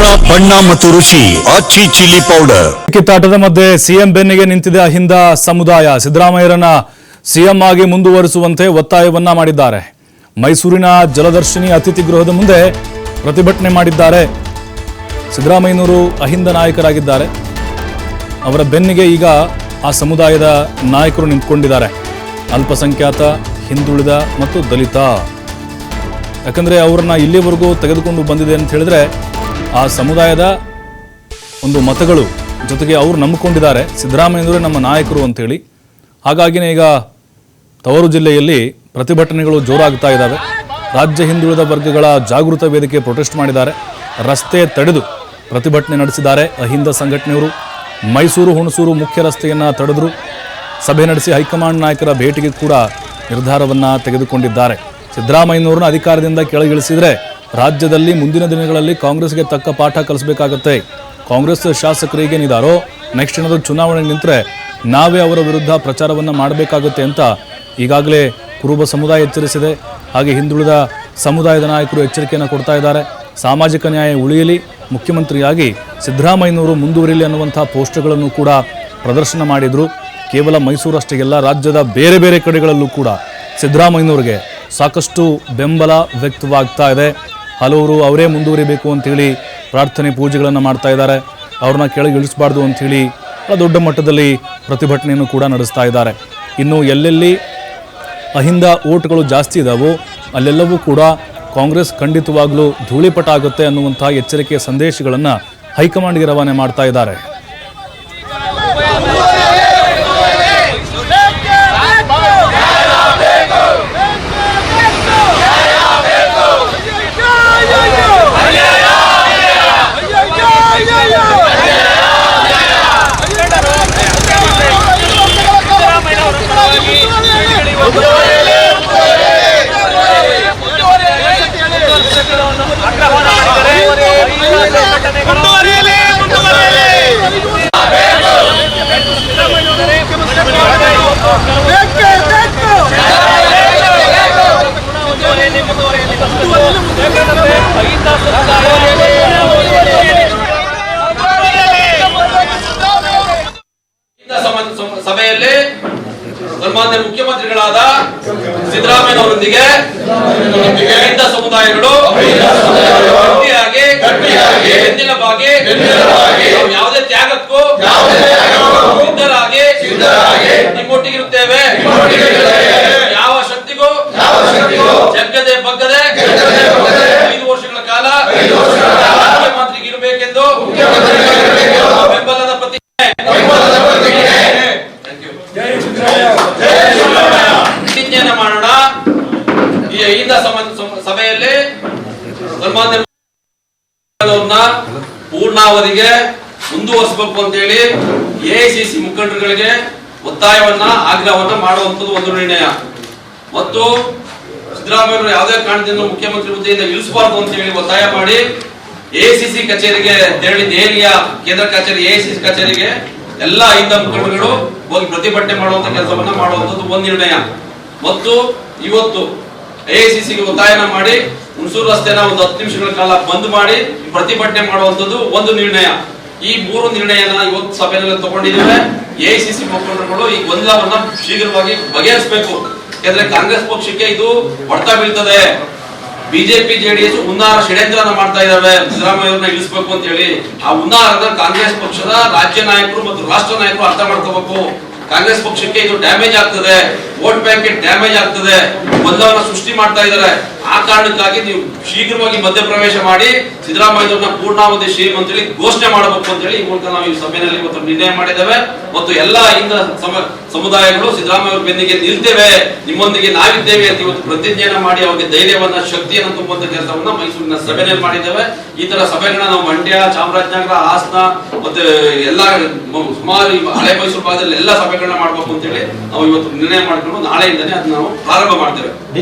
ಖಾರ ಬಣ್ಣ ಮತ್ತು ರುಚಿ, ಅಚ್ಚಿ ಚಿಲ್ಲಿ ಪೌಡರ್. ಕಿತ್ತಾಟದ ಮಧ್ಯೆ ಸಿಎಂ ಬೆನ್ನಿಗೆ ನಿಂತಿದೆ ಅಹಿಂದ ಸಮುದಾಯ. ಸಿದ್ದರಾಮಯ್ಯರನ್ನ ಸಿಎಂ ಆಗಿ ಮುಂದುವರಿಸುವಂತೆ ಒತ್ತಾಯವನ್ನ ಮಾಡಿದ್ದಾರೆ. ಮೈಸೂರಿನ ಜಲದರ್ಶಿನಿ ಅತಿಥಿ ಗೃಹದ ಮುಂದೆ ಪ್ರತಿಭಟನೆ ಮಾಡಿದ್ದಾರೆ. ಸಿದ್ದರಾಮಯ್ಯನವರು ಅಹಿಂದ ನಾಯಕರಾಗಿದ್ದಾರೆ. ಅವರ ಬೆನ್ನಿಗೆ ಈಗ ಆ ಸಮುದಾಯದ ನಾಯಕರು ನಿಂತ್ಕೊಂಡಿದ್ದಾರೆ. ಅಲ್ಪಸಂಖ್ಯಾತ, ಹಿಂದುಳಿದ ಮತ್ತು ದಲಿತ. ಯಾಕಂದ್ರೆ ಅವ್ರನ್ನ ಇಲ್ಲಿವರೆಗೂ ತೆಗೆದುಕೊಂಡು ಬಂದಿದೆ ಅಂತ ಹೇಳಿದ್ರೆ ಆ ಸಮುದಾಯದ ಒಂದು ಮತಗಳು ಜೊತೆಗೆ ಅವರು ನಂಬಿಕೊಂಡಿದ್ದಾರೆ. ಸಿದ್ದರಾಮಯ್ಯನವರೇ ನಮ್ಮ ನಾಯಕರು ಅಂತೇಳಿ. ಹಾಗಾಗಿನೇ ಈಗ ತವರು ಜಿಲ್ಲೆಯಲ್ಲಿ ಪ್ರತಿಭಟನೆಗಳು ಜೋರಾಗ್ತಾ ಇದ್ದಾವೆ. ರಾಜ್ಯ ಹಿಂದುಳಿದ ವರ್ಗಗಳ ಜಾಗೃತ ವೇದಿಕೆ ಪ್ರೊಟೆಸ್ಟ್ ಮಾಡಿದ್ದಾರೆ. ರಸ್ತೆ ತಡೆದು ಪ್ರತಿಭಟನೆ ನಡೆಸಿದ್ದಾರೆ. ಅಹಿಂದ ಸಂಘಟನೆಯವರು ಮೈಸೂರು, ಹುಣಸೂರು ಮುಖ್ಯ ರಸ್ತೆಯನ್ನು ತಡೆದರು. ಸಭೆ ನಡೆಸಿ ಹೈಕಮಾಂಡ್ ನಾಯಕರ ಭೇಟಿಗೆ ಕೂಡ ನಿರ್ಧಾರವನ್ನು ತೆಗೆದುಕೊಂಡಿದ್ದಾರೆ. ಸಿದ್ದರಾಮಯ್ಯನವ್ರನ್ನ ಅಧಿಕಾರದಿಂದ ಕೆಳಗಿಳಿಸಿದರೆ ರಾಜ್ಯದಲ್ಲಿ ಮುಂದಿನ ದಿನಗಳಲ್ಲಿ ಕಾಂಗ್ರೆಸ್ಗೆ ತಕ್ಕ ಪಾಠ ಕಲಿಸಬೇಕಾಗತ್ತೆ. ಕಾಂಗ್ರೆಸ್ ಶಾಸಕರಿಗೆ ಏನಿದಾರೋ ನೆಕ್ಸ್ಟ್ ಏನಾದರೂ ಚುನಾವಣೆ ನಿಂತರೆ ನಾವೇ ಅವರ ವಿರುದ್ಧ ಪ್ರಚಾರವನ್ನು ಮಾಡಬೇಕಾಗುತ್ತೆ ಅಂತ ಈಗಾಗಲೇ ಕುರುಬ ಸಮುದಾಯ ಎಚ್ಚರಿಸಿದೆ. ಹಾಗೆ ಹಿಂದುಳಿದ ಸಮುದಾಯದ ನಾಯಕರು ಎಚ್ಚರಿಕೆಯನ್ನು ಕೊಡ್ತಾ ಇದ್ದಾರೆ. ಸಾಮಾಜಿಕ ನ್ಯಾಯ ಉಳಿಯಲಿ, ಮುಖ್ಯಮಂತ್ರಿಯಾಗಿ ಸಿದ್ದರಾಮಯ್ಯನವರು ಮುಂದುವರಿಯಲಿ ಅನ್ನುವಂಥ ಪೋಸ್ಟರ್ಗಳನ್ನು ಕೂಡ ಪ್ರದರ್ಶನ ಮಾಡಿದರು. ಕೇವಲ ಮೈಸೂರಷ್ಟೇ ಎಲ್ಲ ರಾಜ್ಯದ ಬೇರೆ ಬೇರೆ ಕಡೆಗಳಲ್ಲೂ ಕೂಡ ಸಿದ್ದರಾಮಯ್ಯನವ್ರಿಗೆ ಸಾಕಷ್ಟು ಬೆಂಬಲ ವ್ಯಕ್ತವಾಗ್ತಾ ಇದೆ. ಹಲವರು ಅವರೇ ಮುಂದುವರಿಬೇಕು ಅಂಥೇಳಿ ಪ್ರಾರ್ಥನೆ ಪೂಜೆಗಳನ್ನು ಮಾಡ್ತಾ ಇದ್ದಾರೆ. ಅವ್ರನ್ನ ಕೆಳಗೆ ಇಳಿಸಬಾರ್ದು ಅಂಥೇಳಿ ದೊಡ್ಡ ಮಟ್ಟದಲ್ಲಿ ಪ್ರತಿಭಟನೆಯನ್ನು ಕೂಡ ನಡೆಸ್ತಾ ಇದ್ದಾರೆ. ಇನ್ನು ಎಲ್ಲೆಲ್ಲಿ ಅಹಿಂದ ಓಟ್ಗಳು ಜಾಸ್ತಿ ಇದಾವೋ ಅಲ್ಲೆಲ್ಲವೂ ಕೂಡ ಕಾಂಗ್ರೆಸ್ ಖಂಡಿತವಾಗಲೂ ಧೂಳಿಪಟ ಆಗುತ್ತೆ ಅನ್ನುವಂಥ ಎಚ್ಚರಿಕೆಯ ಸಂದೇಶಗಳನ್ನು ಹೈಕಮಾಂಡ್ಗೆ ರವಾನೆ ಮಾಡ್ತಾ ಇದ್ದಾರೆ. ಸಭೆಯಲ್ಲಿ ಸನ್ಮಾನ್ಯ ಮುಖ್ಯಮಂತ್ರಿಗಳಾದ ಸಿದ್ದರಾಮಯ್ಯನವರೊಂದಿಗೆ ವಿವಿಧ ಸಮುದಾಯಗಳು ಗಟ್ಟಿಯಾಗಿ ಹಿಂದಿನ ಬಾಗಿ ಯಾವುದೇ ತ್ಯಾಗಕ್ಕೂ ಅವ್ರನ್ನ ಪೂರ್ಣಾವಧಿಗೆ ಮುಂದುವರಿಸಬೇಕು ಅಂತೇಳಿ ಎಐಸಿಸಿ ಮುಖಂಡರುಗಳಿಗೆ ಒತ್ತಾಯವನ್ನ, ಆಗ್ರಹವನ್ನ ಮಾಡುವಂತದ್ದು ಒಂದು ನಿರ್ಣಯ. ಮತ್ತು ಸಿದ್ದರಾಮಯ್ಯ ಯಾವುದೇ ಕಾರಣದಿಂದ ಮುಖ್ಯಮಂತ್ರಿ ಹುದ್ದೆಯಿಂದ ಇಳಿಸಬಾರದು ಅಂತ ಹೇಳಿ ಒತ್ತಾಯ ಮಾಡಿ ಎಐಸಿಸಿ ಕಚೇರಿಗೆ ತೆರಳಿ ದೆಹಲಿಯ ಕೇಂದ್ರ ಕಚೇರಿ, ಎಐಸಿಸಿ ಕಚೇರಿಗೆ ಎಲ್ಲ ಐದ ಮುಖಂಡರುಗಳು ಹೋಗಿ ಪ್ರತಿಭಟನೆ ಮಾಡುವಂತ ಕೆಲಸವನ್ನ ಮಾಡುವಂತದ್ದು ಒಂದು ನಿರ್ಣಯ. ಮತ್ತು ಇವತ್ತು ಎಐಸಿಸಿಗೆ ಒತ್ತಾಯನ ಮಾಡಿ ಹುಣಸೂರು ರಸ್ತೆನ ಒಂದು ಹತ್ತು ನಿಮಿಷಗಳ ಕಾಲ ಬಂದ್ ಮಾಡಿ ಪ್ರತಿಭಟನೆ ಮಾಡುವಂತದ್ದು ಒಂದು ನಿರ್ಣಯ. ಈ ಮೂರು ನಿರ್ಣಯನ ಇವತ್ತು ಸಭೆಯಲ್ಲಿ ತಗೊಂಡಿದ್ದೇವೆ ಎಐಸಿಸಿ ಮುಖಂಡರುಗಳು ಈ ಗೊಂದಲವನ್ನ ಶೀಘ್ರವಾಗಿ ಬಗೆಹರಿಸಬೇಕು. ಯಾಕಂದ್ರೆ ಕಾಂಗ್ರೆಸ್ ಪಕ್ಷಕ್ಕೆ ಇದು ಹೊಡೆತ ಬೀಳ್ತದೆ. ಬಿಜೆಪಿ, ಜೆಡಿಎಸ್ ಹುನ್ನಾರ ಷಡ್ಯಂತ್ರನ ಮಾಡ್ತಾ ಇದಾವೆ. ಸಿದ್ದರಾಮಯ್ಯವ್ರನ್ನ ಇಳಿಸಬೇಕು ಅಂತ ಹೇಳಿ ಆ ಹುನ್ನಾರದ ಕಾಂಗ್ರೆಸ್ ಪಕ್ಷದ ರಾಜ್ಯ ನಾಯಕರು ಮತ್ತು ರಾಷ್ಟ್ರ ನಾಯಕರು ಅರ್ಥ ಮಾಡ್ಕೋಬೇಕು. ಕಾಂಗ್ರೆಸ್ ಪಕ್ಷಕ್ಕೆ ಇದು ಡ್ಯಾಮೇಜ್ ಆಗ್ತದೆ. ವೋಟ್ ಬ್ಯಾಂಕ್ ಡ್ಯಾಮೇಜ್ ಆಗ್ತದೆ. ಬಂದವರ ಸೃಷ್ಟಿ ಮಾಡ್ತಾ ಇದ್ದಾರೆ. ಆ ಕಾರಣಕ್ಕಾಗಿ ನೀವು ಶೀಘ್ರವಾಗಿ ಮಧ್ಯಪ್ರವೇಶ ಮಾಡಿ. ಸಿದ್ದರಾಮಯ್ಯವ್ರನ್ನ ಪೂರ್ಣಾವಧಿ ಶ್ರೀ ಅಂತೇಳಿ ಘೋಷಣೆ ಮಾಡಬೇಕು ಅಂತ ಹೇಳಿ ಈ ಮೂಲಕ ನಾವು ಈ ಸಭೆಯಲ್ಲಿ ಇವತ್ತು ನಿರ್ಣಯ ಮಾಡಿದ್ದೇವೆ. ಮತ್ತು ಎಲ್ಲ ಇಂದ ಸಮ- ಸಮುದಾಯಗಳು ಸಿದ್ದರಾಮಯ್ಯ ಬೆನ್ನಿಗೆ ನಿಲ್ತೇವೆ. ನಿಮ್ಮೊಂದಿಗೆ ನಾವಿದ್ದೇವೆ ಅಂತ ಇವತ್ತು ಪ್ರತಿಜ್ಞೆಯನ್ನ ಮಾಡಿ ಅವರಿಗೆ ಧೈರ್ಯವನ್ನ, ಶಕ್ತಿಯನ್ನು ತುಂಬುವಂತ ಕೆಲಸವನ್ನ ಮೈಸೂರಿನ ಸಭೆಯಲ್ಲಿ ಮಾಡಿದ್ದೇವೆ. ಈ ತರ ಸಭೆಗಳನ್ನ ನಾವು ಮಂಡ್ಯ, ಚಾಮರಾಜನಗರ, ಹಾಸನ ಮತ್ತೆ ಎಲ್ಲ ಸುಮಾರು ಹಳೆ ಮೈಸೂರು ಭಾಗದಲ್ಲಿ ಎಲ್ಲ ಸಭೆಗಳನ್ನ ಮಾಡಬೇಕು ಅಂತ ಹೇಳಿ ನಾವು ಇವತ್ತು ನಿರ್ಣಯ ಮಾಡ್ಕೊಂಡು ನಾಳೆಯಿಂದನೇ ಅದನ್ನ ನಾವು ಪ್ರಾರಂಭ ಮಾಡ್ತೇವೆ.